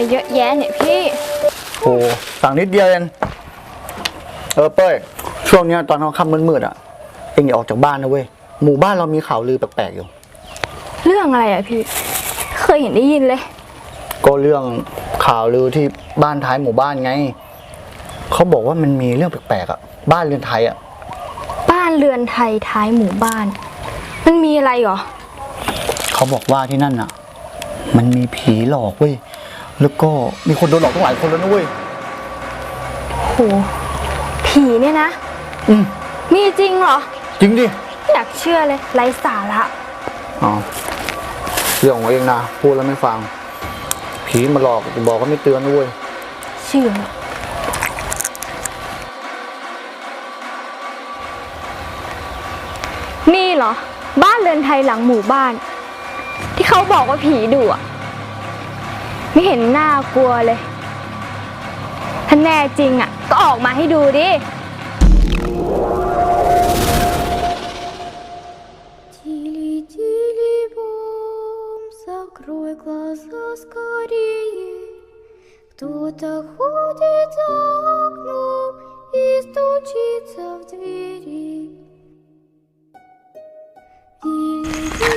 มาเยอะแยะเนี่ยพี่ โอ้สั่งนิดเดียวเองเออเป้ยช่วงเนี้ยตอนเขาค่ำมืดๆอะเองอย่าออกจากบ้านนะเว้ยหมู่บ้านเรามีข่าวลือแปลกๆอยู่ เรื่องอะไรอะพี่ เคยเห็นได้ยินเลย ก็เรื่องข่าวลือที่บ้านท้ายหมู่บ้านไงเขาบอกว่ามันมีเรื่องแปลกๆอะบ้านเรือนไทยอะบ้านเรือนไทยท้ายหมู่บ้าน มันมีอะไรเหรอเขาบอกว่าที่นั่นอะ มันมีผีหลอกเว้ย แล้วก็มีคนโดนหลอกตั้งหลายคนแล้วนะเว้ย โหผีเนี่ยนะ อืม มีจริงเหรอ จริงดิอยากเชื่อเลยไร้สาระอ๋อเรื่องของเองนะ พูดแล้วไม่ฟัง ผีมาหลอกจะบอกก็ไม่เตือนนะเว้ย เชื่อ นี่เหรอ บ้านเรือนไทยหลังหมู่บ้าน ที่เขาบอกว่าผีดุอะ ไม่เห็นน่ากลัวเลย ถ้าแน่จริงอะก็ออกมาให้ดูดิ Тили-тили-бом, закрой глаза скорее. Кто-то ходит за окном и стучится в двери.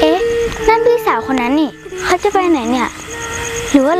เอ๊ะ นั่นพี่สาวคนนั้นนี่ เขาจะไปไหนเนี่ย หรือ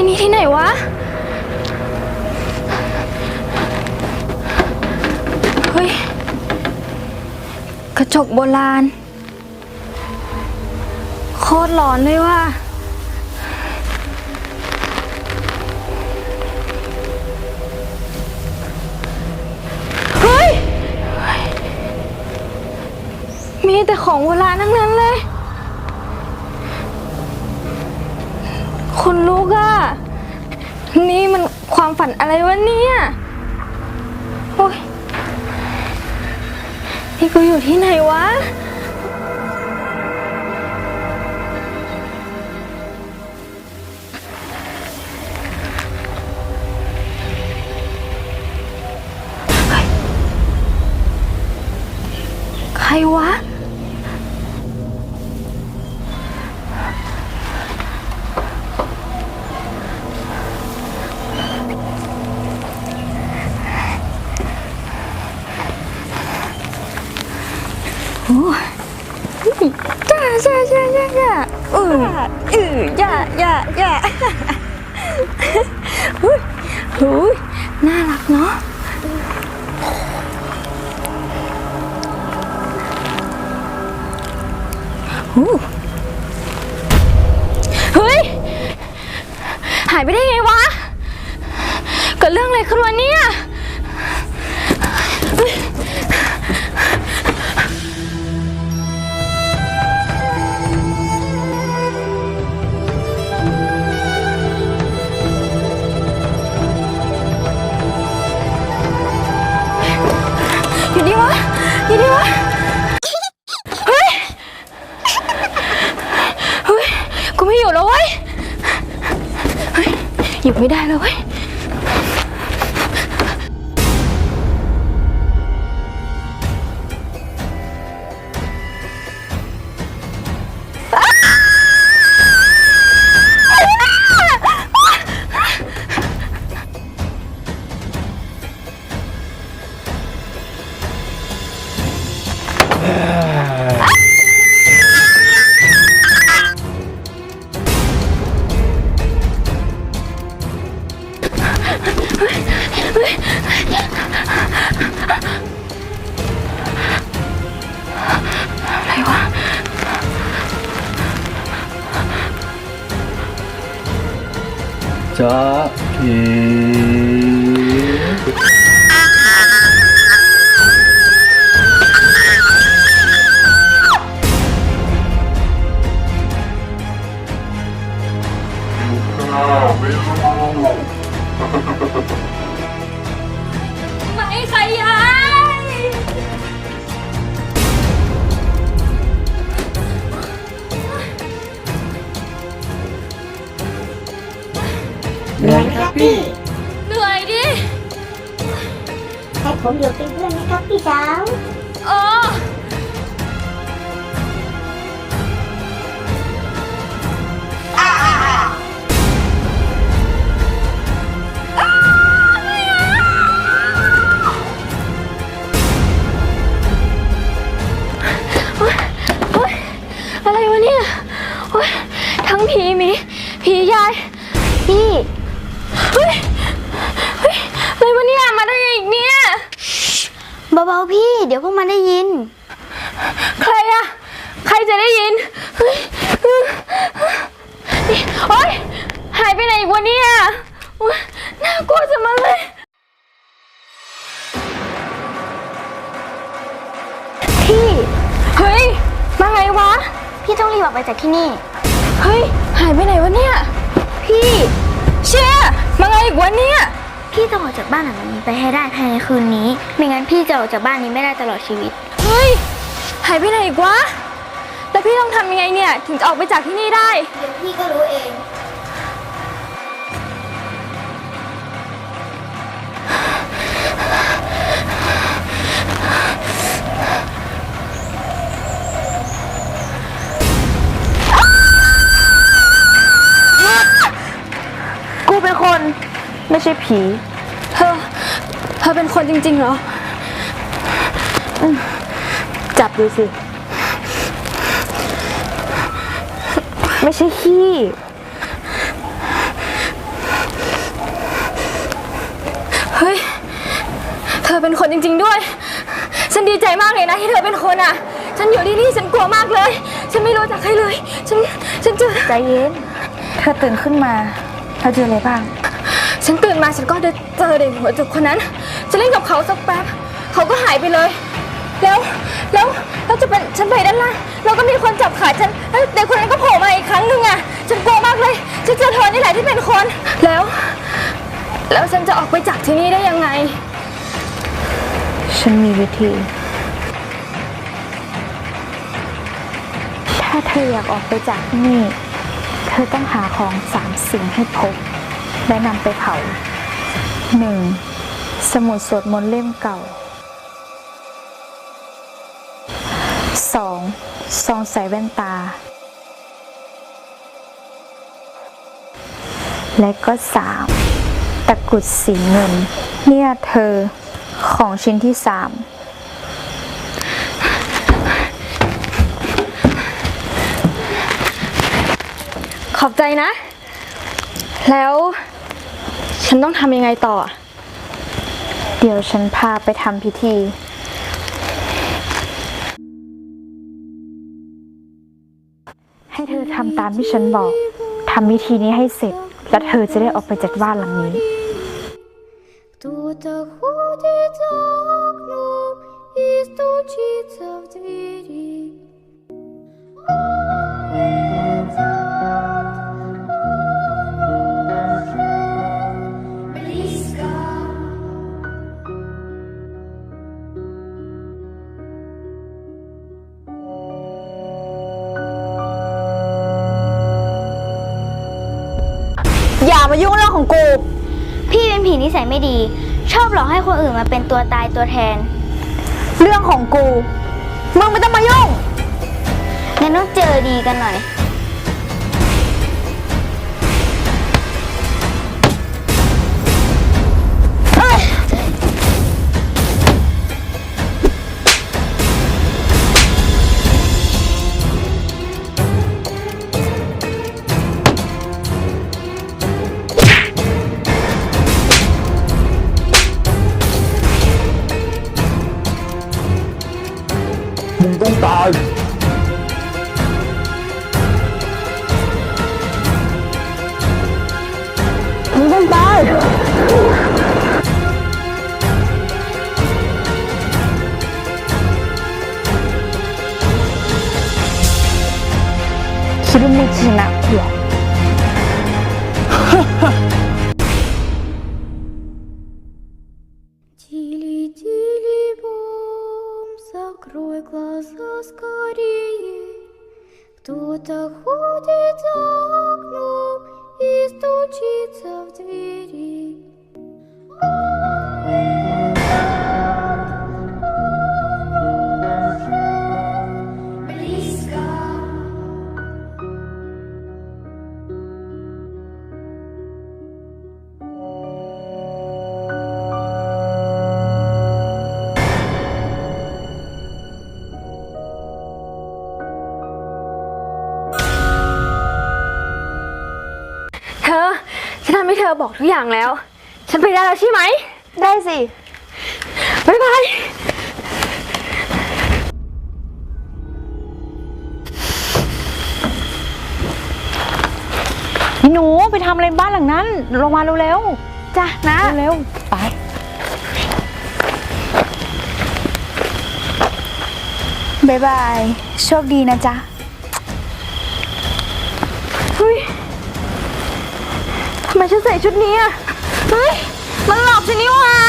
ที่นี่ที่ไหนวะ เฮ้ย กระจกโบราณ โคตรร้อนเลยว่ะ เฮ้ย มีแต่ของโบราณทั้งนั้นเลย คนลุกอะนี่มันความฝันอะไรวะเนี่ยโอ้ยนี่กูอยู่ที่ไหนวะ ใครวะ น่ารักเนาะเฮ้ย หายไปได้ไงวะกับเรื่องอะไรขึ้นวะเนี่ย ไม่ได้แล้วเว้ย จะ ผมอยู่เป็นเพื่อนนะครับพี่สาว โอ้ โอ๊ยหายไปไหนอีกวะเนี่ยโอ๊ยน่ากลัวจะมาเลย พี่ เฮ้ย มาไงวะ พี่ต้องรีบออกไปจากที่นี่ เฮ้ย หายไปไหนวะเนี่ย พี่ เชี่ยมาไงอีกวะเนี่ย พี่ต้องออกจากบ้านหลังนี้ไปให้ได้ภายในคืนนี้ ไม่งั้นพี่จะออกจากบ้านนี้ไม่ได้ตลอดชีวิต เฮ้ย หายไปไหนอีกวะแล้วพี่ ต้องทำยังไงเนี่ย ถึงจะออกไปจากที่นี่ได้ เดี๋ยวพี่ก็รู้เอง กูเป็นคน ไม่ใช่ผี เธอ เธอเป็นคนจริงๆเหรอ จับดูสิ ไม่ใช่ขี้ เฮ้ย เธอเป็นคนจริง ๆด้วย ฉันดีใจมากเลยนะที่เธอเป็นคนอะ ฉันอยู่ที่นี่ฉันกลัวมากเลย ฉันไม่รู้จักใครเลย ฉัน ฉันเจอ ใจเย็น เธอตื่นขึ้นมาเธอเจออะไรบ้าง ฉันตื่นมาฉันก็ได้เจอเด็กหัวจุกคนนั้น ฉันเล่นกับเขาสักแป๊บ เขาก็หายไปเลย แล้วแล้วแล้วจะเป็นฉันไปด้านล่างแล้วก็มีคนจับขาฉันแล้วเด็กคนนั้นก็โผล่มาอีกครั้งหนึ่งอะฉันกลัวมากเลยฉันเจอเธอนี่แหละที่เป็นคนแล้ว แล้วฉันจะออกไปจากที่นี่ได้ยังไง ฉันมีวิธี ถ้าเธออยากออกไปจากที่นี่ เธอต้องหาของสามสิ่งให้พบ และนำไปเผาหนึ่งสมุดสวดมนต์เล่มเก่า ซองใส่แว่นตา และก็สามตะกุดสีเงิน เนี่ยเธอของชิ้นที่สามขอบใจนะ แล้วฉันต้องทำยังไงต่อ เดี๋ยวฉันพาไปทำพิธี ให้เธอทำ ตามที่ฉันบอก ทำพิธีนี้ให้เสร็จ และเธอจะได้ออกไปจากบ้านหลังนี้ Кто-то ходит за окном и стучится в двери. ย่ามายุ่งเรื่องของกู พี่เป็นผีนิสัยไม่ดี ชอบหลอกให้คนอื่นมาเป็นตัวตายตัวแทน เรื่องของกู มึงไม่ต้องมายุ่งงั้นต้องเจอดีกันหน่อย มึ บอกทุกอย่างแล้ว ฉันไปได้แล้วใช่ไหม ได้สิ บ๊ายบายหนูไปทำอะไรบ้านหลังนั้น ลงมาเร็วๆจ้ะนะเร็วๆไป บ๊ายบาย โชคดีนะจ๊ะำไมฉันใส่ชุดนี้อะ เฮ้ย มันหลอกฉันนี่หว่า